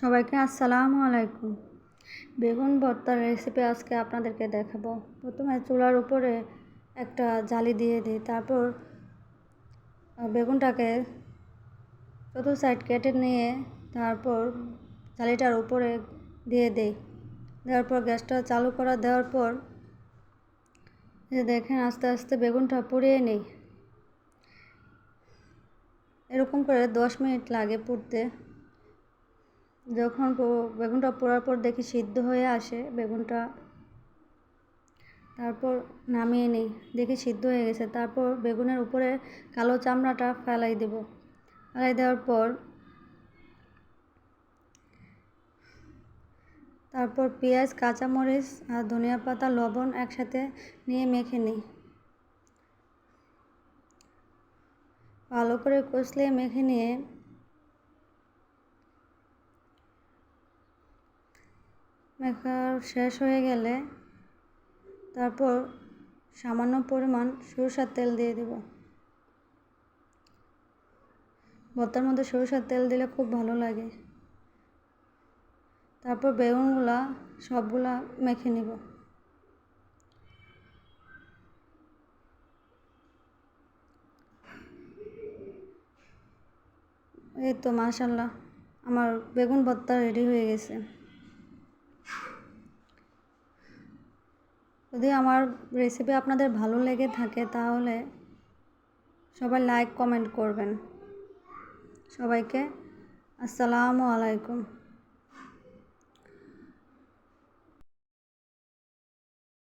সবাইকে আসসালামু আলাইকুম। বেগুন ভর্তার রেসিপি আজকে আপনাদেরকে দেখাবো। প্রথমে চুলার উপরে একটা জালি দিয়ে দিই, তারপর বেগুনটাকে চতুর সাইড কেটে নিয়ে তারপর জালিটার উপরে দিয়ে দেই। দেওয়ার পর গ্যাসটা চালু করা, দেওয়ার পর যে দেখেন আস্তে আস্তে বেগুনটা পুড়িয়ে নিই। এরকম করে দশ মিনিট লাগে পুড়তে। যখন বেগুনটা পোড়ার পর দেখি সিদ্ধ হয়ে আসে বেগুনটা। তারপর নামিয়ে নিই, দেখি সিদ্ধ হয়ে গেছে। তারপর বেগুনের উপরে কালো চামড়াটা ফেলাই দেব। ফেলাই দেওয়ার পর তারপর পেঁয়াজ, কাঁচামরিচ আর ধনিয়া পাতা, লবণ একসাথে নিয়ে মেখে নিই। ভালো করে কষলে মেখে নিয়ে মেখা শেষ হয়ে গেলে তারপর সামান্য পরিমাণ সরষার তেল দিয়ে দেব। ভর্তার মধ্যে সরষার তেল দিলে খুব ভালো লাগে। তারপর বেগুনগুলা সবগুলা মেখে নিব। এই তো মাশাল্লাহ আমার বেগুন ভর্তা রেডি হয়ে গেছে। যদি আমার রেসিপি আপনাদের ভালো লেগে থাকে তাহলে সবাই লাইক কমেন্ট করবেন। সবাইকে আসসালামু আলাইকুম।